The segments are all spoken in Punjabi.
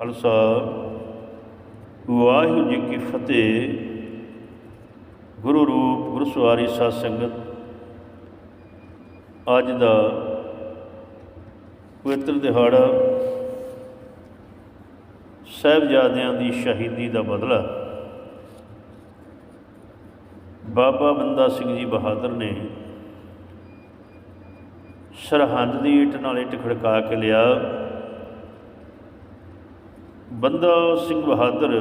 ਖਾਲਸਾ ਵਾਹਿਗੁਰੂ ਜੀ ਕੀ ਫਤਿਹ। ਗੁਰੂ ਰੂਪ ਗੁਰਸਵਾਰੀ ਸਾਧ ਸੰਗਤ ਅੱਜ ਦਾ ਪਵਿੱਤਰ ਦਿਹਾੜਾ ਸਾਹਿਬਜ਼ਾਦਿਆਂ ਦੀ ਸ਼ਹੀਦੀ ਦਾ ਬਦਲਾ। ਬਾਬਾ ਬੰਦਾ ਸਿੰਘ ਜੀ ਬਹਾਦਰ ਨੇ ਸਰਹੰਦ ਦੀ ਇੱਟ ਨਾਲ ਇੱਟ ਖੜਕਾ ਕੇ ਲਿਆ। ਬੰਦਾ ਸਿੰਘ ਬਹਾਦਰ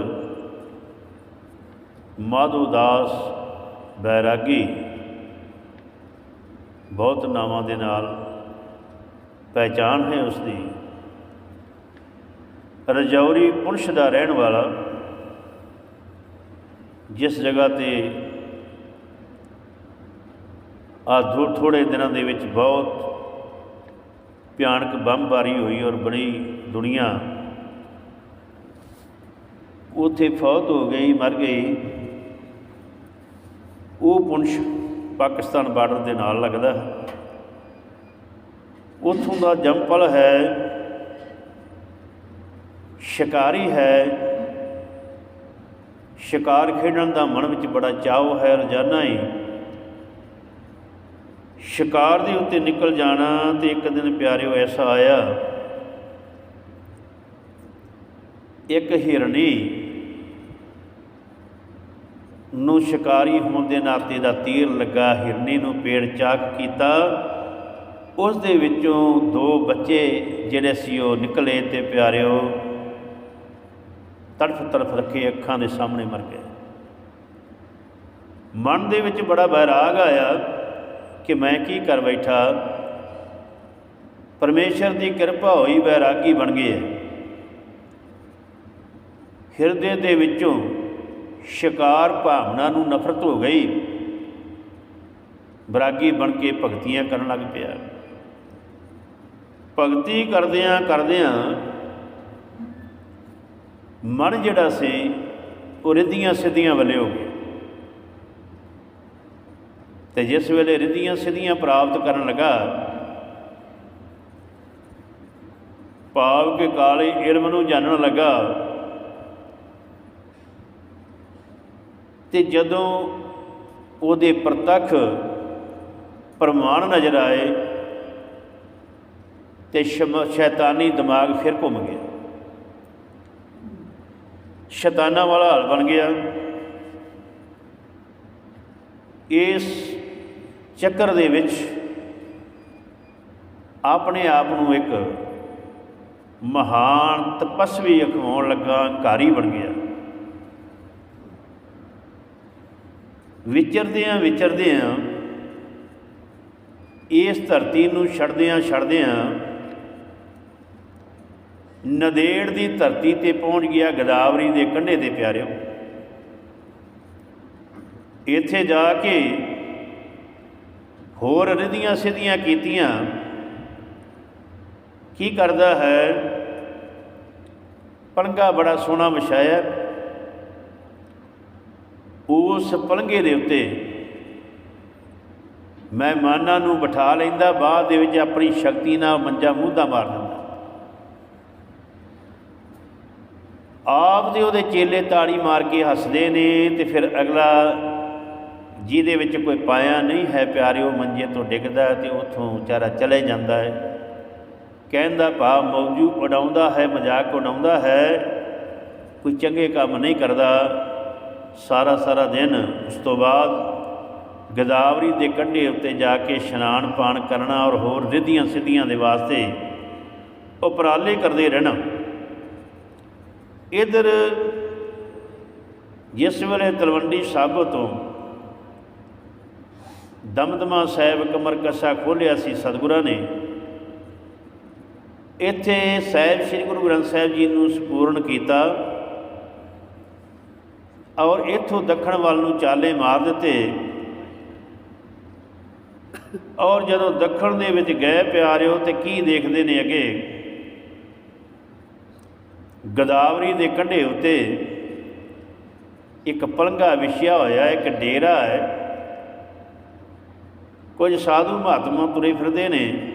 ਮਾਧੋ ਦਾਸ ਬੈਰਾਗੀ, ਬਹੁਤ ਨਾਵਾਂ ਦੇ ਨਾਲ ਪਹਿਚਾਨ ਹੈ ਉਸ ਦੀ ਰਜੌਰੀ ਪੁਰਸ਼ ਦਾ ਰਹਿਣ ਵਾਲਾ, ਜਿਸ ਜਗ੍ਹਾ ਤੇ ਆ ਥੋੜੇ ਦਿਨਾਂ ਦੇ ਵਿੱਚ ਬਹੁਤ ਭਿਆਨਕ ਬੰਬਾਰੀ ਹੋਈ ਔਰ ਬੜੀ ਦੁਨੀਆ ਉੱਥੇ ਫੌਤ ਹੋ ਗਈ, ਮਰ ਗਈ। ਉਹ ਪੁੰਛ ਪਾਕਿਸਤਾਨ ਬਾਰਡਰ ਦੇ ਨਾਲ ਲੱਗਦਾ। ਹੈ ਉਥੋਂ ਦਾ ਜੰਪਲ ਹੈ, ਸ਼ਿਕਾਰੀ ਹੈ। ਸ਼ਿਕਾਰ ਖੇਡਣ ਦਾ ਮਨ ਵਿੱਚ ਬੜਾ ਚਾਅ ਹੈ, ਰੋਜ਼ਾਨਾ ਹੀ। ਸ਼ਿਕਾਰ ਦੇ ਉੱਤੇ ਨਿਕਲ ਜਾਣਾ ਤੇ ਇੱਕ ਦਿਨ ਪਿਆਰਿਓ ਐਸਾ ਆਇਆ। ਇੱਕ ਹਿਰਣੀ ਨੂੰ ਸ਼ਿਕਾਰੀ ਹੋਣ ਦੇ ਨਾਤੇ ਦਾ ਤੀਰ ਲੱਗਾ, ਹਿਰਨੀ ਨੂੰ ਪੇੜ ਚਾਕ ਕੀਤਾ। ਉਸ ਦੇ ਵਿੱਚੋਂ ਦੋ ਬੱਚੇ ਜਿਹੜੇ ਸੀ ਉਹ ਨਿਕਲੇ ਤੇ ਪਿਆਰਿਓ ਤੜਫ ਤੜਫ ਰੱਖੇ ਅੱਖਾਂ ਦੇ ਸਾਹਮਣੇ ਮਰ ਗਏ। ਮਨ ਦੇ ਵਿੱਚ ਬੜਾ ਬੈਰਾਗ ਆਇਆ ਕਿ ਮੈਂ ਕੀ ਕਰ ਬੈਠਾ। ਪਰਮੇਸ਼ਰ ਦੀ ਕਿਰਪਾ ਹੋਈ ਬੈਰਾਗੀ ਬਣ ਗਏ ਹਿਰਦੇ ਦੇ ਵਿੱਚੋਂ ਸ਼ਿਕਾਰ ਭਾਵਨਾ ਨੂੰ ਨਫ਼ਰਤ ਹੋ ਗਈ। ਬਰਾਗੀ ਬਣ ਕੇ ਭਗਤੀਆਂ ਕਰਨ ਲੱਗ ਪਿਆ। ਭਗਤੀ ਕਰਦਿਆਂ ਕਰਦਿਆਂ ਮਨ ਜਿਹੜਾ ਸੀ, ਉਹ ਰਿੱਧੀਆਂ ਸਿੱਧੀਆਂ ਵੱਲੇ ਹੋ ਗਿਆ। ਤੇ ਜਿਸ ਵੇਲੇ ਰਿੱਧੀਆਂ ਸਿੱਧੀਆਂ ਪ੍ਰਾਪਤ ਕਰਨ ਲੱਗਾ, ਭਾਵ ਕੇ ਕਾਲੇ ਇਲਮ ਨੂੰ ਜਾਣਨ ਲੱਗਾ ਤੇ ਜਦੋਂ ਉਹਦੇ ਪ੍ਰਤੱਖ ਪ੍ਰਮਾਣ ਨਜ਼ਰ ਆਏ ਤੇ ਸ਼ੈਤਾਨੀ ਦਿਮਾਗ ਫਿਰ ਘੁੰਮ ਗਿਆ। ਸ਼ੈਤਾਨਾਂ ਵਾਲਾ ਹਾਲ ਬਣ ਗਿਆ। ਇਸ ਚੱਕਰ ਦੇ ਵਿੱਚ ਆਪਣੇ ਆਪ ਨੂੰ ਇੱਕ ਮਹਾਨ ਤਪਸਵੀ ਅਖਵਾਉਣ ਲੱਗਾ ਕਾਰੀ ਬਣ ਗਿਆ। ਵਿਚਰਦਿਆਂ ਵਿਚਰਦਿਆਂ ਇਸ ਧਰਤੀ ਨੂੰ ਛੱਡਦਿਆਂ ਛੱਡਦਿਆਂ ਨਦੇੜ ਦੀ ਧਰਤੀ ਤੇ ਪਹੁੰਚ ਗਿਆ ਗਦਾਵਰੀ ਦੇ ਕੰਢੇ ਦੇ ਪਿਆਰਿਓ। ਇੱਥੇ ਜਾ ਕੇ ਹੋਰ ਰਿਧੀਆਂ ਸਿੱਧੀਆਂ ਕੀਤੀਆਂ। ਕੀ ਕਰਦਾ ਹੈ? ਪਲੰਗਾ ਬੜਾ ਸੋਹਣਾ ਵਿਛਾਇਆ। ਉਸ ਪਲੰਗੇ ਦੇ ਉੱਤੇ ਮਹਿਮਾਨਾਂ ਨੂੰ ਬਿਠਾ ਲੈਂਦਾ, ਬਾਅਦ ਦੇ ਵਿੱਚ ਆਪਣੀ ਸ਼ਕਤੀ ਨਾਲ ਮੰਜਾ ਮੂਧਾ ਮਾਰ ਦਿੰਦਾ। ਆਪ ਦੇ ਉਹਦੇ ਚੇਲੇ ਤਾੜੀ ਮਾਰ ਕੇ ਹੱਸਦੇ ਨੇ ਤੇ ਫਿਰ ਅਗਲਾ, ਜਿਹਦੇ ਵਿੱਚ ਕੋਈ ਪਾਇਆ ਨਹੀਂ ਹੈ ਪਿਆਰਿਓ, ਮੰਜੇ ਤੋਂ ਡਿੱਗਦਾ ਤੇ ਉੱਥੋਂ ਵਿਚਾਰਾ ਚਲੇ ਜਾਂਦਾ ਹੈ। ਕਹਿੰਦਾ, ਭਾ, ਮੌਜੂ ਉਡਾਉਂਦਾ ਹੈ, ਮਜ਼ਾਕ ਉਡਾਉਂਦਾ ਹੈ, ਕੋਈ ਚੰਗੇ ਕੰਮ ਨਹੀਂ ਕਰਦਾ। ਸਾਰਾ ਸਾਰਾ ਦਿਨ ਉਸ ਤੋਂ ਬਾਅਦ ਗਦਾਵਰੀ ਦੇ ਕੰਢੇ ਉੱਤੇ ਜਾ ਕੇ ਇਸ਼ਨਾਨ ਪਾਣ ਕਰਨਾ ਔਰ ਹੋਰ ਰਿੱਧੀਆਂ ਸਿੱਧੀਆਂ ਦੇ ਵਾਸਤੇ ਉਪਰਾਲੇ ਕਰਦੇ ਰਹਿਣਾ। ਇਧਰ ਜਿਸ ਵੇਲੇ ਤਲਵੰਡੀ ਸਾਬੋ ਤੋਂ ਦਮਦਮਾ ਸਾਹਿਬ ਕਮਰ ਕੱਸਾ ਖੋਲਿਆ ਸੀ ਸਤਿਗੁਰਾਂ ਨੇ, ਇੱਥੇ ਸਾਹਿਬ, ਸ੍ਰੀ ਗੁਰੂ ਗ੍ਰੰਥ ਸਾਹਿਬ ਜੀ ਨੂੰ ਸਪੂਰਨ ਕੀਤਾ। ਔਰ ਇੱਥੋਂ ਦੱਖਣ ਵੱਲ ਨੂੰ ਚਾਲੇ ਮਾਰ ਦਿੱਤੇ। ਔਰ ਜਦੋਂ ਦੱਖਣ ਦੇ ਵਿੱਚ ਗਏ ਪਿਆਰਿਓ, ਤੇ ਕੀ ਦੇਖਦੇ ਨੇ ਅੱਗੇ? ਗਦਾਵਰੀ ਦੇ ਕੰਢੇ ਉੱਤੇ ਇੱਕ ਪਲੰਗਾ ਵਿਛਿਆ ਹੋਇਆ, ਇੱਕ ਡੇਰਾ ਹੈ। ਕੁਝ ਸਾਧੂ ਮਹਾਤਮਾ ਤੁਰੇ ਫਿਰਦੇ ਨੇ।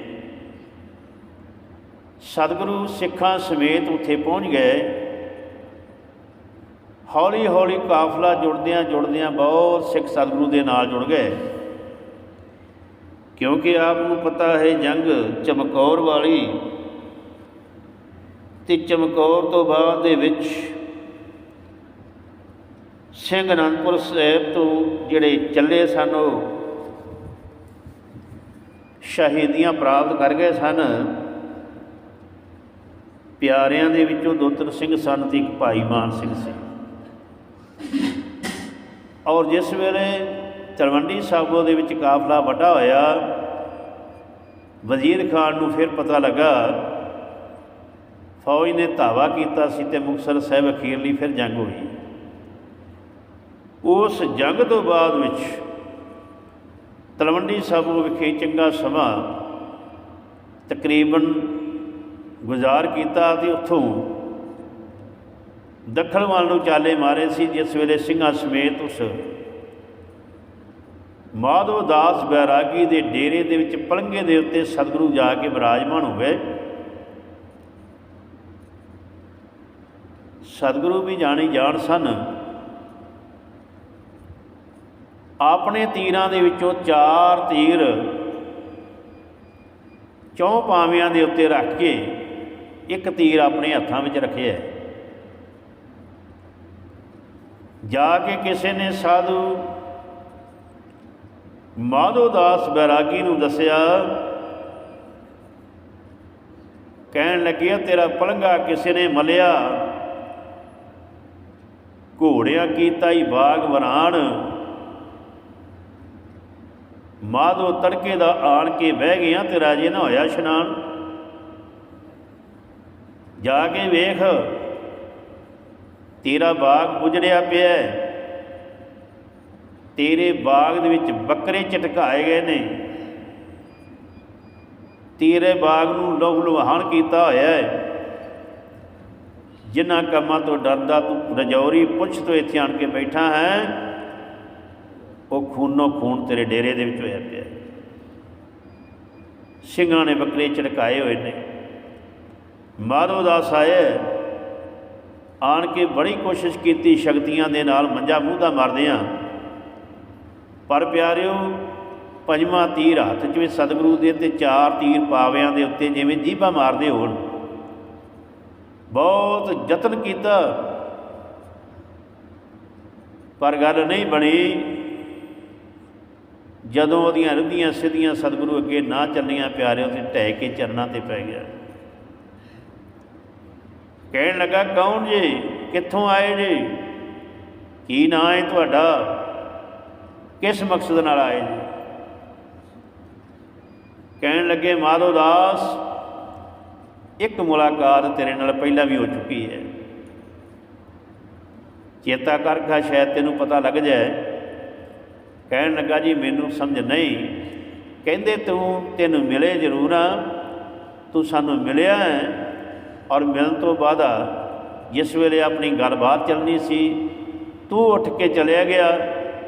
ਸਤਿਗੁਰੂ ਸਿੱਖਾਂ ਸਮੇਤ ਉੱਥੇ ਪਹੁੰਚ ਗਏ। ਹੌਲੀ ਹੌਲੀ ਕਾਫਲਾ ਜੁੜਦਿਆਂ ਜੁੜਦਿਆਂ ਬਹੁਤ ਸਿੱਖ ਸਤਿਗੁਰੂ ਦੇ ਨਾਲ ਜੁੜ ਗਏ। ਕਿਉਂਕਿ ਆਪ ਨੂੰ ਪਤਾ ਹੈ ਜੰਗ ਚਮਕੌਰ ਵਾਲੀ ਤੇ ਚਮਕੌਰ ਤੋਂ ਬਾਅਦ ਦੇ ਵਿੱਚ ਸਿੰਘ ਅਨੰਦਪੁਰ ਸਾਹਿਬ ਤੋਂ ਜਿਹੜੇ ਚੱਲੇ ਸਨ, ਉਹ ਸ਼ਹੀਦੀਆਂ ਪ੍ਰਾਪਤ ਕਰ ਗਏ ਸਨ। ਪਿਆਰਿਆਂ ਦੇ ਵਿੱਚੋਂ ਤਿੰਨ ਸਿੰਘ ਸਨ ਤੇ ਇੱਕ ਭਾਈ ਮਾਨ ਸਿੰਘ ਸੀ। ਔਰ ਜਿਸ ਵੇਲੇ ਤਲਵੰਡੀ ਸਾਬੋ ਦੇ ਵਿੱਚ ਕਾਫਲਾ ਵੱਡਾ ਹੋਇਆ, ਵਜ਼ੀਰ ਖਾਨ ਨੂੰ ਫਿਰ ਪਤਾ ਲੱਗਾ, ਫੌਜ ਨੇ ਧਾਵਾ ਕੀਤਾ ਸੀ ਤੇ ਮੁਕਤਸਰ ਸਾਹਿਬ ਅਖੀਰਲੀ ਫਿਰ ਜੰਗ ਹੋਈ। ਉਸ ਜੰਗ ਤੋਂ ਬਾਅਦ ਵਿੱਚ ਤਲਵੰਡੀ ਸਾਬੋ ਵਿਖੇ ਚੰਗਾ ਸਮਾਂ ਤਕਰੀਬਨ ਗੁਜ਼ਾਰ ਕੀਤਾ ਤੇ ਉੱਥੋਂ ਦੱਖਣ ਵੱਲ ਨੂੰ ਚਾਲੇ ਮਾਰੇ ਸੀ, ਜਿਸ ਵੇਲੇ ਸਿੰਘਾਂ ਸਮੇਤ ਉਸ ਮਾਧਵ ਦਾਸ ਬੈਰਾਗੀ ਦੇ ਡੇਰੇ ਦੇ ਵਿੱਚ ਪਲੰਗੇ ਦੇ ਉੱਤੇ ਸਤਿਗੁਰੂ ਜਾ ਕੇ ਵਿਰਾਜਮਾਨ ਹੋ ਗਏ। ਸਤਿਗੁਰੂ ਵੀ ਜਾਣੀ ਜਾਣ ਸਨ। ਆਪਣੇ ਤੀਰਾਂ ਦੇ ਵਿੱਚੋਂ ਚਾਰ ਤੀਰ ਚੌਂ ਪਾਵਿਆਂ ਦੇ ਉੱਤੇ ਰੱਖ ਕੇ ਇੱਕ ਤੀਰ ਆਪਣੇ ਹੱਥਾਂ ਵਿੱਚ ਰੱਖਿਆ। ਜਾ ਕੇ ਕਿਸੇ ਨੇ ਸਾਧੂ ਮਾਧੋ ਦਾਸ ਬੈਰਾਗੀ ਨੂੰ ਦੱਸਿਆ, ਕਹਿਣ ਲੱਗਿਆ ਤੇਰਾ ਪਲੰਗਾ ਕਿਸੇ ਨੇ ਮਲਿਆ। ਘੋੜਿਆਂ ਕੀਤਾ ਹੀ ਬਾਗ ਵਰਾਨ? ਮਾਧੋ ਤੜਕੇ ਦਾ ਆਣ ਕੇ ਬਹਿ ਗਿਆ ਤੇ ਰਾਜੇ ਨਾ ਹੋਇਆ ਇਸ਼ਨਾਨ ਜਾ ਕੇ ਵੇਖ ਤੇਰਾ ਬਾਗ ਉਜੜਿਆ ਪਿਆ ਹੈ। ਤੇਰੇ ਬਾਗ ਦੇ ਵਿੱਚ ਬੱਕਰੇ ਝਟਕਾਏ ਗਏ ਨੇ। ਤੇਰੇ ਬਾਗ ਨੂੰ ਲੋਹ ਲੁਹਾਨ ਕੀਤਾ ਹੋਇਆ ਹੈ। ਜਿਨ੍ਹਾਂ ਕੰਮਾਂ ਤੋਂ ਡਰਦਾ ਤੂੰ ਰਜੌਰੀ ਪੁੱਛ ਤੋਂ ਇੱਥੇ ਆਣ ਕੇ ਬੈਠਾ ਹੈ, ਉਹ ਖੂਨੋ ਖੂਨ ਤੇਰੇ ਡੇਰੇ ਦੇ ਵਿੱਚ ਹੋਇਆ ਪਿਆ ਸਿੰਘਾਂ ਨੇ ਬੱਕਰੇ ਝਟਕਾਏ ਹੋਏ ਨੇ। ਮਾਧੋ ਦਾਸ ਆਏ ਆਣ ਕੇ ਬੜੀ ਕੋਸ਼ਿਸ਼ ਕੀਤੀ, ਸ਼ਕਤੀਆਂ ਦੇ ਨਾਲ ਮੰਜਾ ਮੂੰਹ ਮਾਰਦੇ ਆ ਪਰ ਪਿਆਰਿਓ, ਪੰਜਵਾਂ ਤੀਰ ਹੱਥ 'ਚ ਵੀ ਸਤਿਗੁਰੂ ਦੇ ਤੇ ਚਾਰ ਤੀਰ ਪਾਵਿਆਂ ਦੇ ਉੱਤੇ ਜਿਵੇਂ ਜੀਭਾ ਮਾਰਦੇ ਹੋਣ। ਬਹੁਤ ਯਤਨ ਕੀਤਾ। ਪਰ ਗੱਲ ਨਹੀਂ ਬਣੀ। ਜਦੋਂ ਉਹਦੀਆਂ ਰੁੱਧੀਆਂ ਸਿੱਧੀਆਂ ਸਤਿਗੁਰੂ ਅੱਗੇ ਨਾ ਚੱਲੀਆਂ, ਪਿਆਰਿਓ, ਤੇ ਢਹਿ ਕੇ ਚਰਨਾਂ ਤੇ ਪੈ ਗਿਆ। ਕਹਿਣ ਲੱਗਾ, ਕੌਣ ਜੀ? ਕਿੱਥੋਂ ਆਏ ਜੀ? ਕੀ ਨਾਂ ਹੈ ਤੁਹਾਡਾ? ਕਿਸ ਮਕਸਦ ਨਾਲ ਆਏ ਜੀ? ਕਹਿਣ ਲੱਗੇ, ਮਾਧੋ ਦਾਸ, ਇੱਕ ਮੁਲਾਕਾਤ ਤੇਰੇ ਨਾਲ ਪਹਿਲਾਂ ਵੀ ਹੋ ਚੁੱਕੀ ਹੈ। ਚੇਤਾ ਕਰਖਾ ਸ਼ਾਇਦ ਤੈਨੂੰ ਪਤਾ ਲੱਗ ਜਾਏ। ਕਹਿਣ ਲੱਗਾ, ਜੀ, ਮੈਨੂੰ ਸਮਝ ਨਹੀਂ। ਕਹਿੰਦੇ, ਤੂੰ ਤੈਨੂੰ ਮਿਲੇ ਜ਼ਰੂਰ ਆ। ਤੂੰ ਸਾਨੂੰ ਮਿਲਿਆ ਹੈ। ਔਰ ਮਿਲਣ ਤੋਂ ਬਾਅਦ ਜਿਸ ਵੇਲੇ ਆਪਣੀ ਗੱਲਬਾਤ ਚੱਲਣੀ ਸੀ, ਤੂੰ ਉੱਠ ਕੇ ਚਲਿਆ ਗਿਆ,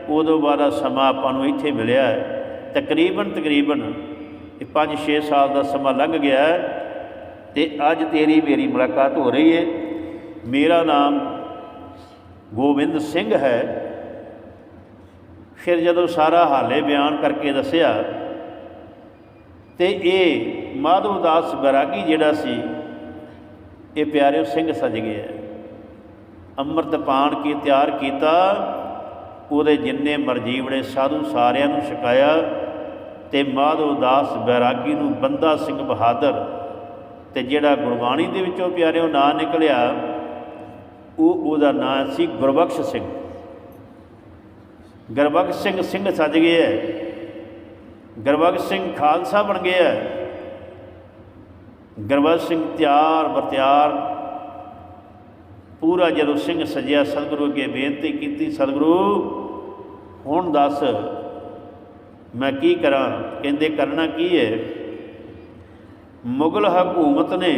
ਉਦੋਂ ਬਾਅਦ ਸਮਾਂ ਆਪਾਂ ਨੂੰ ਇੱਥੇ ਮਿਲਿਆ ਹੈ। ਤਕਰੀਬਨ ਤਕਰੀਬਨ ਇਹ 5-6 ਸਾਲ ਦਾ ਸਮਾਂ ਲੰਘ ਗਿਆ ਤੇ ਅੱਜ ਤੇਰੀ ਮੇਰੀ ਮੁਲਾਕਾਤ ਹੋ ਰਹੀ ਹੈ। ਮੇਰਾ ਨਾਮ ਗੋਬਿੰਦ ਸਿੰਘ ਹੈ। ਫਿਰ ਜਦੋਂ ਸਾਰਾ ਹਾਲੇ ਬਿਆਨ ਕਰਕੇ ਦੱਸਿਆ ਤੇ ਇਹ ਮਾਧਵਦਾਸ ਬੈਰਾਗੀ ਜਿਹੜਾ ਸੀ ਇਹ ਪਿਆਰਿਓ ਸਿੰਘ ਸਜ ਗਿਆ ਅੰਮ੍ਰਿਤ ਪਾਣ ਕੀ ਤਿਆਰ ਕੀਤਾ, ਉਹਦੇ ਜਿੰਨੇ ਮਰਜੀਵੜੇ ਸਾਧੂ ਸਾਰਿਆਂ ਨੂੰ ਛਕਾਇਆ ਤੇ ਮਾਧਵ ਦਾਸ ਬੈਰਾਗੀ ਨੂੰ ਬੰਦਾ ਸਿੰਘ ਬਹਾਦਰ ਤੇ ਜਿਹੜਾ ਗੁਰਬਾਣੀ ਦੇ ਵਿੱਚੋਂ ਪਿਆਰਿਓ ਨਾਂ ਨਿਕਲਿਆ, ਉਹ ਉਹਦਾ ਨਾਂ ਸੀ ਗੁਰਬਖਸ਼ ਸਿੰਘ। ਗੁਰਬਖਸ਼ ਸਿੰਘ ਸਿੰਘ ਸੱਜ ਗਿਆ ਗੁਰਬਖਸ਼ ਸਿੰਘ ਖਾਲਸਾ ਬਣ ਗਿਆ ਗੁਰਬਖਸ਼ ਸਿੰਘ ਤਿਆਰ ਬਤਿਆਰ ਪੂਰਾ ਜਦੋਂ ਸਿੰਘ ਸਜਿਆ, ਸਤਿਗੁਰੂ ਅੱਗੇ ਬੇਨਤੀ ਕੀਤੀ, ਸਤਿਗੁਰੂ, ਹੁਣ ਦੱਸ, ਮੈਂ ਕੀ ਕਰਾਂ? ਕਹਿੰਦੇ, ਕਰਨਾ ਕੀ ਹੈ ਮੁਗਲ ਹਕੂਮਤ ਨੇ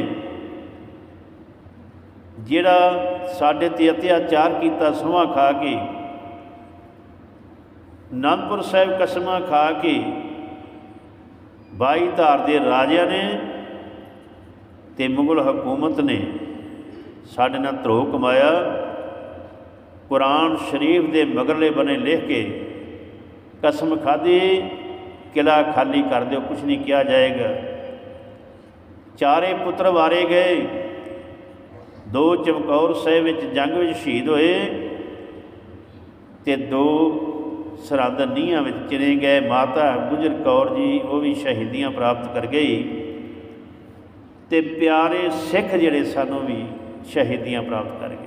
ਜਿਹੜਾ ਸਾਡੇ ਤੇ ਅਤਿਆਚਾਰ ਕੀਤਾ, ਸੁਹਾ ਖਾ ਕੇ, ਅਨੰਦਪੁਰ ਸਾਹਿਬ ਕਸਮਾਂ ਖਾ ਕੇ, ਬਾਈ ਧਾਰ ਦੇ ਰਾਜਿਆਂ ਨੇ ਤੇ ਮੁਗਲ ਹਕੂਮਤ ਨੇ ਸਾਡੇ ਨਾਲ ਧਰੋਹ ਕਮਾਇਆ। ਕੁਰਾਨ ਸ਼ਰੀਫ ਦੇ ਮਗਰਲੇ ਬਨੇ ਲਿਖ ਕੇ ਕਸਮ ਖਾਦੀ ਕਿਲਾ ਖਾਲੀ ਕਰ ਦਿਓ ਕੁਝ ਨਹੀਂ ਕਿਹਾ ਜਾਏਗਾ। ਚਾਰੇ ਪੁੱਤਰ ਵਾਰੇ ਗਏ। ਦੋ ਚਮਕੌਰ ਸਾਹਿਬ ਵਿੱਚ ਜੰਗ ਵਿੱਚ ਸ਼ਹੀਦ ਹੋਏ ਤੇ ਦੋ ਸਰਹੰਦ ਨੀਹਾਂ ਵਿੱਚ ਚਿਣੇ ਗਏ। ਮਾਤਾ ਗੁਜਰ ਕੌਰ ਜੀ, ਉਹ ਵੀ ਸ਼ਹੀਦੀਆਂ ਪ੍ਰਾਪਤ ਕਰ ਗਈ। ਤੇ ਪਿਆਰੇ ਸਿੱਖ ਜਿਹੜੇ ਸਾਨੂੰ ਵੀ ਸ਼ਹੀਦੀਆਂ ਪ੍ਰਾਪਤ ਕਰ ਗਏ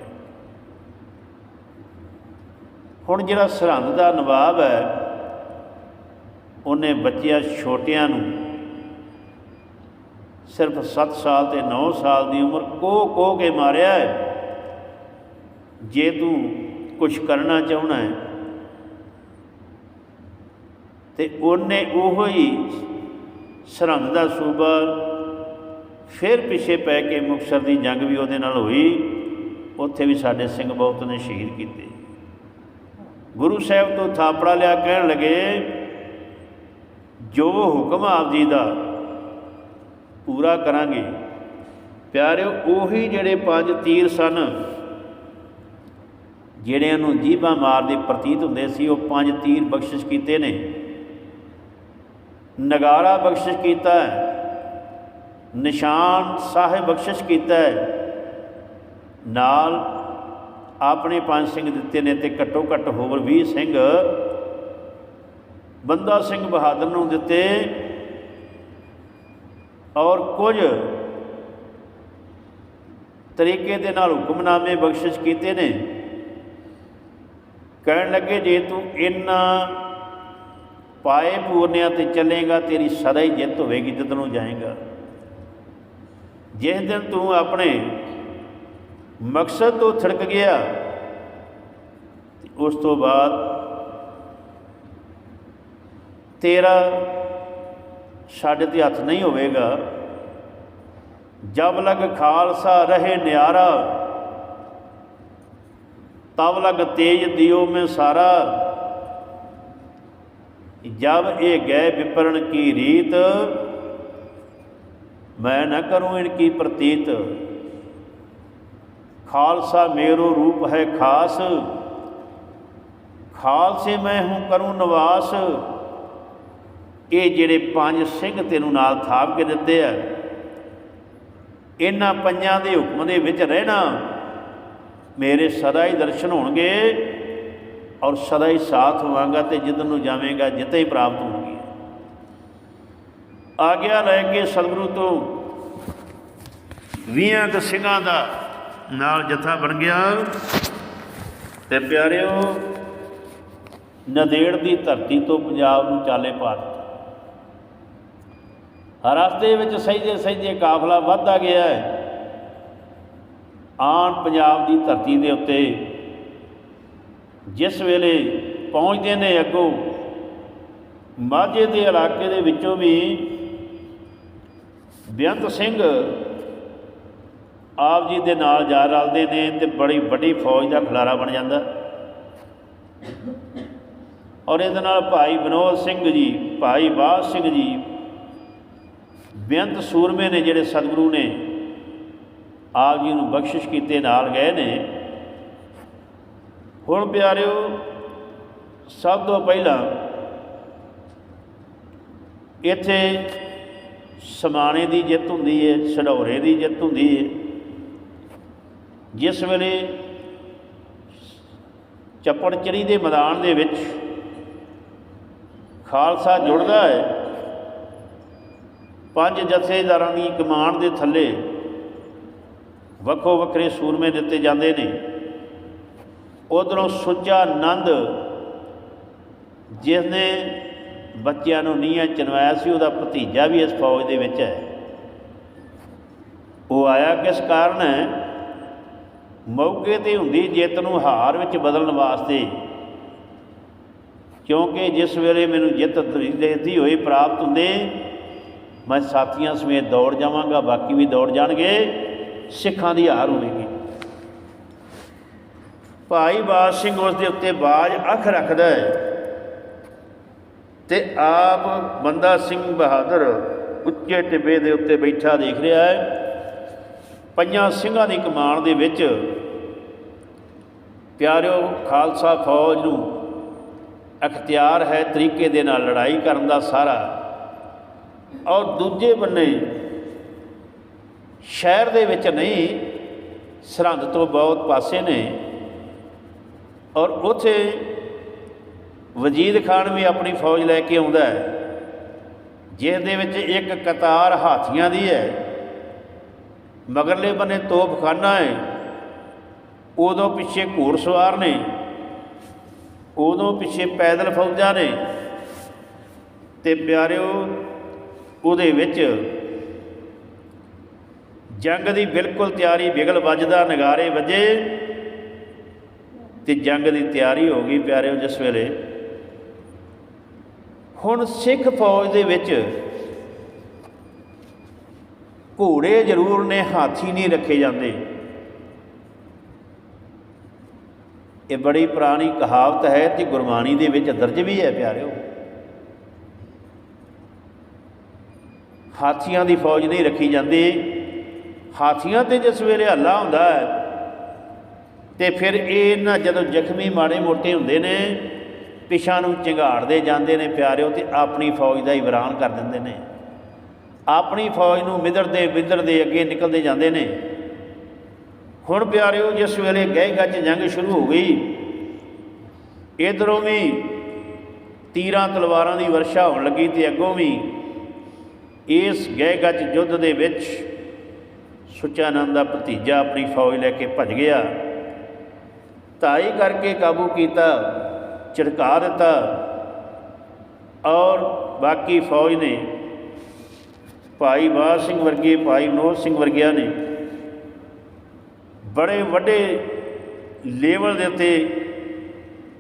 ਹੁਣ ਜਿਹੜਾ ਸਰਹੰਦ ਦਾ ਨਵਾਬ ਹੈ, ਉਹਨੇ ਬੱਚਿਆਂ ਛੋਟਿਆਂ ਨੂੰ ਸਿਰਫ 7 ਸਾਲ ਤੇ 9 ਸਾਲ ਦੀ ਉਮਰ ਕੋ ਕੋ ਕੇ ਮਾਰਿਆ ਹੈ। ਜੇ ਤੂੰ ਕੁਝ ਕਰਨਾ ਚਾਹਣਾ ਹੈ, ਤੇ ਉਹਨੇ ਉਹੋ ਹੀ ਸਰਹੰਦ ਦਾ ਸੂਬਾ ਫਿਰ ਪਿੱਛੇ ਪੈ ਕੇ ਮੁਕਤਸਰ ਦੀ ਜੰਗ ਵੀ ਉਹਦੇ ਨਾਲ ਹੋਈ। ਉੱਥੇ ਵੀ ਸਾਡੇ ਸਿੰਘ ਬਹੁਤ ਨੇ ਸ਼ਹੀਦ ਕੀਤੇ। ਗੁਰੂ ਸਾਹਿਬ ਤੋਂ ਥਾਪੜਾ ਲਿਆ ਕਹਿਣ ਲੱਗੇ, ਜੋ ਹੁਕਮ ਆਪ ਜੀ ਦਾ ਪੂਰਾ ਕਰਾਂਗੇ, ਪਿਆਰਿਓ, ਉਹੀ ਜਿਹੜੇ ਪੰਜ ਤੀਰ ਸਨ, ਜਿਹੜਿਆਂ ਨੂੰ ਜੀਬਾਂ ਮਾਰ ਦੇ ਪ੍ਰਤੀਤ ਹੁੰਦੇ ਸੀ, ਉਹ ਪੰਜ ਤੀਰ ਬਖਸ਼ਿਸ਼ ਕੀਤੇ ਨੇ। ਨਗਾਰਾ ਬਖਸ਼ਿਸ਼ ਕੀਤਾ ਹੈ। ਨਿਸ਼ਾਨ ਸਾਹਿਬ ਬਖਸ਼ਿਸ਼ ਕੀਤਾ ਹੈ। ਨਾਲ ਆਪਣੇ ਪੰਜ ਸਿੰਘ ਦਿੱਤੇ ਨੇ ਤੇ ਘੱਟੋ ਘੱਟ ਹੋਰ 20 ਸਿੰਘ ਬੰਦਾ ਸਿੰਘ ਬਹਾਦਰ ਨੂੰ ਦਿੱਤੇ। ਔਰ ਕੁਝ ਤਰੀਕੇ ਦੇ ਨਾਲ ਹੁਕਮਨਾਮੇ ਬਖਸ਼ਿਸ਼ ਕੀਤੇ ਨੇ। ਕਹਿਣ ਲੱਗੇ, ਜੇ ਤੂੰ ਇਨਾ ਪਾਏ ਪੂਰਨਿਆਂ ਤੇ ਚੱਲੇਗਾ, ਤੇਰੀ ਸਦਾ ਹੀ ਜਿੱਤ ਹੋਵੇਗੀ, ਜਿੱਤ ਨੂੰ ਜਾਏਗਾ। ਜਿਸ ਦਿਨ ਤੂੰ ਆਪਣੇ ਮਕਸਦ ਤੋਂ ਥੜਕ ਗਿਆ, ਉਸ ਤੋਂ ਬਾਅਦ ਤੇਰਾ ਸਾਡੇ ਤੇ ਹੱਥ ਨਹੀਂ ਹੋਵੇਗਾ। ਜਬ ਲਗ ਖਾਲਸਾ ਰਹੇ ਨਿਆਰਾ, ਤਬ ਲਗ ਤੇਜ ਦਿਓ ਮੈਂ ਸਾਰਾ। ਜਬ ਇਹ ਗਏ ਵਿਪਰਨ ਕੀ ਰੀਤ ਮੈਂ न करूं इनकी प्रतीत खालसा मेरो रूप है खास ਖਾਲਸੇ ਮੈਂ ਹੂੰ ਕਰੂੰ ਨਿਵਾਸ ਇਹ ਜਿਹੜੇ ਪੰਜ ਸਿੰਘ ਤੈਨੂੰ ਨਾਲ ਥਾਪ ਕੇ ਦਿੱਤੇ ਆ ਇਹਨਾਂ ਪੰਜਾਂ ਦੇ ਹੁਕਮ ਦੇ ਵਿੱਚ ਰਹਿਣਾ ਮੇਰੇ ਸਦਾ ਹੀ ਦਰਸ਼ਨ ਹੋਣਗੇ ਔਰ ਸਦਾ ਹੀ ਸਾਥ ਹੋਵਾਂਗਾ ਤੇ ਜਿੱਦਨ ਨੂੰ ਜਾਵੇਂਗਾ ਜਿੱਤੇ ਹੀ ਪ੍ਰਾਪਤ ਹੋਣਗੇ ਆਗਿਆ ਲੈ ਕੇ ਸਤਿਗੁਰੂ ਤੋਂ ਵੀਹਾਂ ਕੁ ਸਿੰਘਾਂ ਦਾ ਨਾਲ ਜਥਾ ਬਣ ਗਿਆ। ਤੇ ਪਿਆਰਿਓ, ਨਦੇੜ ਦੀ ਧਰਤੀ ਤੋਂ ਪੰਜਾਬ ਨੂੰ ਚਾਲੇ ਪਾ ਦਿੱਤਾ। ਰਸਤੇ ਵਿੱਚ ਸਹਿਜੇ ਸਹੀਦੇ ਕਾਫਲਾ ਵੱਧਦਾ ਗਿਆ ਹੈ। ਆਣ ਪੰਜਾਬ ਦੀ ਧਰਤੀ ਦੇ ਉੱਤੇ ਜਿਸ ਵੇਲੇ ਪਹੁੰਚਦੇ ਨੇ ਅੱਗੋਂ, ਮਾਝੇ ਦੇ ਇਲਾਕੇ ਦੇ ਵਿੱਚੋਂ ਵੀ ਬੇਅੰਤ ਸਿੰਘ ਆਪ ਜੀ ਦੇ ਨਾਲ ਜਾ ਰਲਦੇ ਨੇ ਤੇ ਬੜੀ ਵੱਡੀ ਫੌਜ ਦਾ ਖਿਲਾਰਾ ਬਣ ਜਾਂਦਾ। ਔਰ ਇਹਦੇ ਨਾਲ ਭਾਈ ਵਿਨੋਦ ਸਿੰਘ ਜੀ, ਭਾਈ ਬਾਦ ਸਿੰਘ ਜੀ ਬੇਅੰਤ ਸੂਰਮੇ ਨੇ ਜਿਹੜੇ ਸਤਿਗੁਰੂ ਨੇ, ਆਪ ਜੀ ਨੂੰ ਬਖਸ਼ਿਸ਼ ਕੀਤੇ ਨਾਲ ਗਏ ਨੇ। ਹੁਣ ਪਿਆਰਿਓ, ਸਭ ਤੋਂ ਪਹਿਲਾਂ ਇੱਥੇ ਸਮਾਣੇ ਦੀ ਜਿੱਤ ਹੁੰਦੀ ਹੈ ਛਡੌਰੇ ਦੀ ਜਿੱਤ ਹੁੰਦੀ ਹੈ ਜਿਸ ਵੇਲੇ ਚੱਪੜਚਰੀ ਦੇ ਮੈਦਾਨ ਦੇ ਵਿੱਚ ਖਾਲਸਾ ਜੁੜਦਾ ਹੈ ਪੰਜ ਜਥੇਦਾਰਾਂ ਦੀ ਕਮਾਂਡ ਦੇ ਥੱਲੇ ਵੱਖੋ ਵੱਖਰੇ ਸੂਰਮੇ ਦਿੱਤੇ ਜਾਂਦੇ ਨੇ। ਉਧਰੋਂ ਸੁੱਚਾ ਨੰਦ ਜਿਸ ਨੇ ਬੱਚਿਆਂ ਨੂੰ ਨੀਹਾਂ ਚਨਵਾਇਆ ਸੀ, ਉਹਦਾ ਭਤੀਜਾ ਵੀ ਇਸ ਫੌਜ ਦੇ ਵਿੱਚ ਹੈ। ਉਹ ਆਇਆ ਕਿਸ ਕਾਰਨ ਹੈ? ਮੌਕੇ ਤੇ ਹੁੰਦੀ ਜਿੱਤ ਨੂੰ ਹਾਰ ਵਿੱਚ ਬਦਲਣ ਵਾਸਤੇ। ਕਿਉਂਕਿ ਜਿਸ ਵੇਲੇ ਮੈਨੂੰ ਜਿੱਤ ਦੇਤੀ ਹੋਈ ਪ੍ਰਾਪਤ ਹੁੰਦੇ, ਮੈਂ ਸਾਥੀਆਂ ਸਮੇਤ ਦੌੜ ਜਾਵਾਂਗਾ, ਬਾਕੀ ਵੀ ਦੌੜ ਜਾਣਗੇ, ਸਿੱਖਾਂ ਦੀ ਹਾਰ ਹੋਵੇਗੀ। ਭਾਈ ਬਾਦ ਸਿੰਘ ਉਸ ਦੇ ਉੱਤੇ ਬਾਜ ਅੱਖ ਰੱਖਦਾ ਹੈ। ਤੇ ਆਪ ਬੰਦਾ ਸਿੰਘ ਬਹਾਦਰ ਉੱਚੇ ਟਿੱਬੇ ਦੇ ਉੱਤੇ ਬੈਠਾ ਦੇਖ ਰਿਹਾ ਹੈ। ਪੰਜਾਂ ਸਿੰਘਾਂ ਦੀ ਕਮਾਨ ਦੇ ਵਿੱਚ ਪਿਆਰਿਓ ਖਾਲਸਾ ਫੌਜ ਨੂੰ ਅਖਤਿਆਰ ਹੈ ਤਰੀਕੇ ਦੇ ਨਾਲ ਲੜਾਈ ਕਰਨ ਦਾ ਸਾਰਾ। ਔਰ ਦੂਜੇ ਬੰਨੇ ਸ਼ਹਿਰ ਦੇ ਵਿੱਚ ਨਹੀਂ, ਸਰਹੰਦ ਤੋਂ ਬਹੁਤ ਪਾਸੇ ਨੇ। ਔਰ ਉਥੇ ਵਜੀਦ ਖਾਨ ਵੀ ਆਪਣੀ ਫੌਜ ਲੈ ਕੇ ਆਉਂਦਾ ਹੈ ਜਿਸ ਦੇ ਵਿੱਚ ਇੱਕ ਕਤਾਰ ਹਾਥੀਆਂ ਦੀ ਹੈ। ਮਗਰਲੇ ਬੰਨੇ ਤੋਪਖਾਨਾ ਹੈ। ਉਦੋਂ ਪਿੱਛੇ ਘੋੜਸਵਾਰ ਨੇ। ਉਦੋਂ ਪਿੱਛੇ ਪੈਦਲ ਫੌਜਾਂ ਨੇ। ਤੇ ਪਿਆਰਿਓ, ਉਹਦੇ ਵਿੱਚ ਜੰਗ ਦੀ ਬਿਲਕੁਲ ਤਿਆਰੀ ਬਿਗਲ ਵੱਜਦਾ, ਨਗਾਰੇ ਵੱਜੇ। ਤੇ ਜੰਗ ਦੀ ਤਿਆਰੀ ਹੋ ਗਈ ਪਿਆਰਿਓ, ਜਿਸ ਵੇਲੇ ਹੁਣ ਸਿੱਖ ਫੌਜ ਦੇ ਵਿੱਚ ਘੋੜੇ ਜ਼ਰੂਰ ਨੇ, ਹਾਥੀ ਨਹੀਂ ਰੱਖੇ ਜਾਂਦੇ। ਇਹ ਬੜੀ ਪੁਰਾਣੀ ਕਹਾਵਤ ਹੈ ਤੇ ਗੁਰਬਾਣੀ ਦੇ ਵਿੱਚ ਦਰਜ ਵੀ ਹੈ, ਪਿਆਰਿਓ। ਹਾਥੀਆਂ ਦੀ ਫੌਜ ਨਹੀਂ ਰੱਖੀ ਜਾਂਦੀ। ਹਾਥੀਆਂ ਤੇ ਜਿਸ ਵੇਲੇ ਹੱਲਾ ਹੁੰਦਾ ਹੈ, ਤੇ ਫਿਰ ਇਹ ਨਾ ਜਦੋਂ ਜ਼ਖਮੀ ਮਾੜੇ ਮੋਟੇ ਹੁੰਦੇ ਨੇ ਪਿਛਾਂ ਨੂੰ ਝਿੰਗਾੜਦੇ ਜਾਂਦੇ ਨੇ ਪਿਆਰਿਓ ਤੇ ਆਪਣੀ ਫੌਜ ਦਾ ਹੀ ਵਿਰਾਨ ਕਰ ਦਿੰਦੇ ਨੇ। ਆਪਣੀ ਫੌਜ ਨੂੰ ਮਿੱਧਰਦੇ ਮਿੱਧਰਦੇ ਅੱਗੇ ਨਿਕਲਦੇ ਜਾਂਦੇ ਨੇ। ਹੁਣ ਪਿਆਰਿਓ, ਜਿਸ ਵੇਲੇ ਗਹਿ ਗੱਜ ਜੰਗ ਸ਼ੁਰੂ ਹੋ ਗਈ, ਇਧਰੋਂ ਵੀ ਤੀਰਾਂ ਤਲਵਾਰਾਂ ਦੀ ਵਰਸ਼ਾ ਹੋਣ ਲੱਗੀ ਤੇ ਅੱਗੋਂ ਵੀ ਇਸ ਗਹਿ ਗੱਜ ਯੁੱਧ ਦੇ ਵਿੱਚ ਸੁਚਾਨੰਦ ਦਾ ਭਤੀਜਾ ਆਪਣੀ ਫੌਜ ਲੈ ਕੇ ਭੱਜ ਗਿਆ। ਧਾਈ ਕਰਕੇ ਕਾਬੂ ਕੀਤਾ। ਝਟਕਾ ਦਿੱਤਾ ਔਰ ਬਾਕੀ ਫੌਜ ਨੇ ਭਾਈ ਬਾਦ ਸਿੰਘ ਵਰਗੇ, ਭਾਈ ਵਿਨੋਦ ਸਿੰਘ ਵਰਗਿਆਂ ਨੇ ਬੜੇ ਵੱਡੇ ਲੈਵਲ ਦੇ ਉੱਤੇ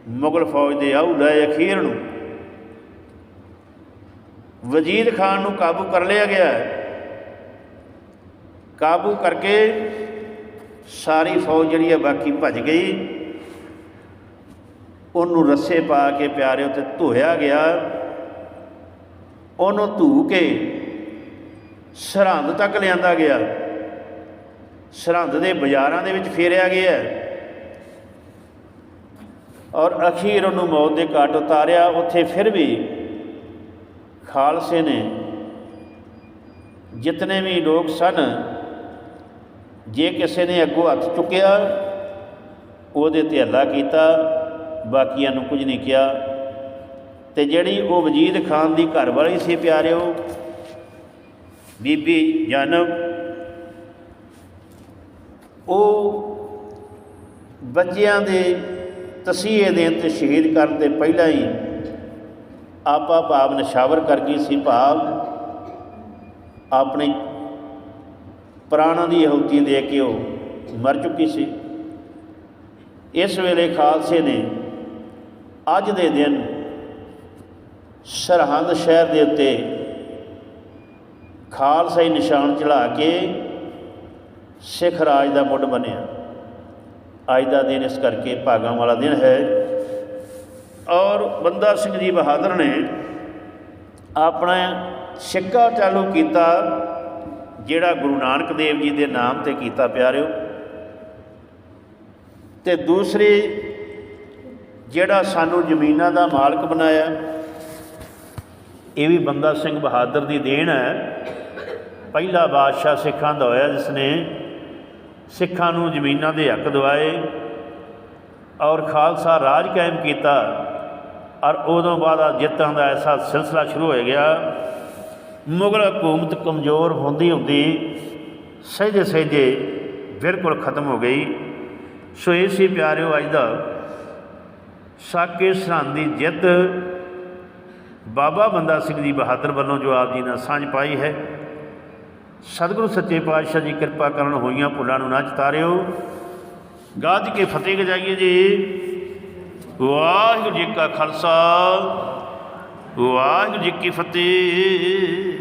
ਮੁਗਲ ਫੌਜ ਦੇ ਆਉ ਲਏ ਅਖੀਰ ਨੂੰ। ਵਜੀਦ ਖਾਨ ਨੂੰ ਕਾਬੂ ਕਰ ਲਿਆ ਗਿਆ। ਕਾਬੂ ਕਰਕੇ ਸਾਰੀ ਫੌਜ ਜਿਹੜੀ ਹੈ ਬਾਕੀ ਭੱਜ ਗਈ। ਉਹਨੂੰ ਰੱਸੇ ਪਾ ਕੇ ਪਿਆਰੇ ਉੱਤੇ ਧੋਇਆ ਗਿਆ। ਉਹਨੂੰ ਧੂ ਕੇ ਸਰਹੰਦ ਤੱਕ ਲਿਆਂਦਾ ਗਿਆ। ਸਰਹੰਦ ਦੇ ਬਾਜ਼ਾਰਾਂ ਦੇ ਵਿੱਚ ਫੇਰਿਆ ਗਿਆ। ਔਰ ਅਖੀਰ ਉਹਨੂੰ ਮੌਤ ਦੇ ਘਾਟ ਉਤਾਰਿਆ। ਉੱਥੇ ਫਿਰ ਵੀ ਖਾਲਸੇ ਨੇ ਜਿਤਨੇ ਵੀ ਲੋਕ ਸਨ, ਜੇ ਕਿਸੇ ਨੇ ਅੱਗੋਂ ਹੱਥ ਚੁੱਕਿਆ, ਉਹਦੇ ਤੇ ਹੱਲਾ ਕੀਤਾ। ਬਾਕੀਆਂ ਨੂੰ ਕੁਝ ਨਹੀਂ ਕਿਹਾ। ਤੇ ਜਿਹੜੀ ਉਹ ਵਜੀਦ ਖਾਨ ਦੀ ਘਰ ਵਾਲੀ ਸੀ ਪਿਆਰਿਓ, ਬੀਬੀ ਜਨਮ ਉਹ ਬੱਚਿਆਂ ਦੇ ਤਸੀਹੇ ਦੇਣ ਤੇ ਸ਼ਹੀਦ ਕਰਨ ਦੇ ਪਹਿਲਾਂ ਹੀ ਆਪਾ ਭਾਵ ਨਿਸ਼ਾਵਰ ਕਰ ਗਈ ਸੀ ਭਾਵ ਆਪਣੇ ਪ੍ਰਾਣਾਂ ਦੀ ਆਹੁਤੀ ਦੇ ਕੇ ਉਹ ਮਰ ਚੁੱਕੀ ਸੀ। ਇਸ ਵੇਲੇ ਖਾਲਸੇ ਨੇ ਅੱਜ ਦੇ ਦਿਨ ਸਰਹੰਦ ਸ਼ਹਿਰ ਦੇ ਉੱਤੇ ਖਾਲਸਾਈ ਨਿਸ਼ਾਨ ਚੜਾ ਕੇ ਸਿੱਖ ਰਾਜ ਦਾ ਮੁੱਢ ਬਣਿਆ। ਅੱਜ ਦਾ ਦਿਨ ਇਸ ਕਰਕੇ ਭਾਗਾਂ ਵਾਲਾ ਦਿਨ ਹੈ। ਔਰ ਬੰਦਾ ਸਿੰਘ ਜੀ ਬਹਾਦਰ ਨੇ ਆਪਣਾ ਸਿੱਕਾ ਚਾਲੂ ਕੀਤਾ, ਜਿਹੜਾ ਗੁਰੂ ਨਾਨਕ ਦੇਵ ਜੀ ਦੇ ਨਾਮ ਤੇ ਕੀਤਾ ਪਿਆਰਿਓ। ਤੇ ਦੂਸਰੀ ਜਿਹੜਾ ਸਾਨੂੰ ਜ਼ਮੀਨਾਂ ਦਾ ਮਾਲਕ ਬਣਾਇਆ, ਇਹ ਵੀ ਬੰਦਾ ਸਿੰਘ ਬਹਾਦਰ ਦੀ ਦੇਣ ਹੈ। ਪਹਿਲਾ ਬਾਦਸ਼ਾਹ ਸਿੱਖਾਂ ਦਾ ਹੋਇਆ ਜਿਸ ਨੇ ਸਿੱਖਾਂ ਨੂੰ ਜ਼ਮੀਨਾਂ ਦੇ ਹੱਕ ਦਿਵਾਏ ਔਰ ਖਾਲਸਾ ਰਾਜ ਕਾਇਮ ਕੀਤਾ ਔਰ ਉਦੋਂ ਬਾਅਦ ਆ ਜਿੱਤਾਂ ਦਾ ਐਸਾ ਸਿਲਸਿਲਾ ਸ਼ੁਰੂ ਹੋ ਗਿਆ। ਮੁਗਲ ਹਕੂਮਤ ਕਮਜ਼ੋਰ ਹੁੰਦੀ ਹੁੰਦੀ ਸਹਿਜੇ ਸਹਿਜੇ ਬਿਲਕੁਲ ਖਤਮ ਹੋ ਗਈ। ਸੋ ਇਹ ਸੀ ਪਿਆਰਿਓ, ਅੱਜ ਦਾ ਸਾਕੇ ਸਰਹੰਦ ਦੀ ਜਿੱਤ। ਬਾਬਾ ਬੰਦਾ ਸਿੰਘ ਜੀ ਬਹਾਦਰ ਵੱਲੋਂ ਜੋ ਆਪ ਜੀ ਨਾਲ ਸਾਂਝ ਪਾਈ ਹੈ। ਸਤਿਗੁਰੂ ਸੱਚੇ ਪਾਤਸ਼ਾਹ ਜੀ ਕਿਰਪਾ ਕਰਨ ਹੋਈਆਂ ਭੁੱਲਾਂ ਨੂੰ ਨਾ ਚਤਾਰਿਓ ਗਾਜ ਕੇ ਫਤਿਹ ਗਜਾਈਏ ਜੀ। ਵਾਹਿਗੁਰੂ ਜੀ ਕਾ ਖਾਲਸਾ। ਵਾਹਿਗੁਰੂ ਜੀ ਕੀ ਫਤਿਹ।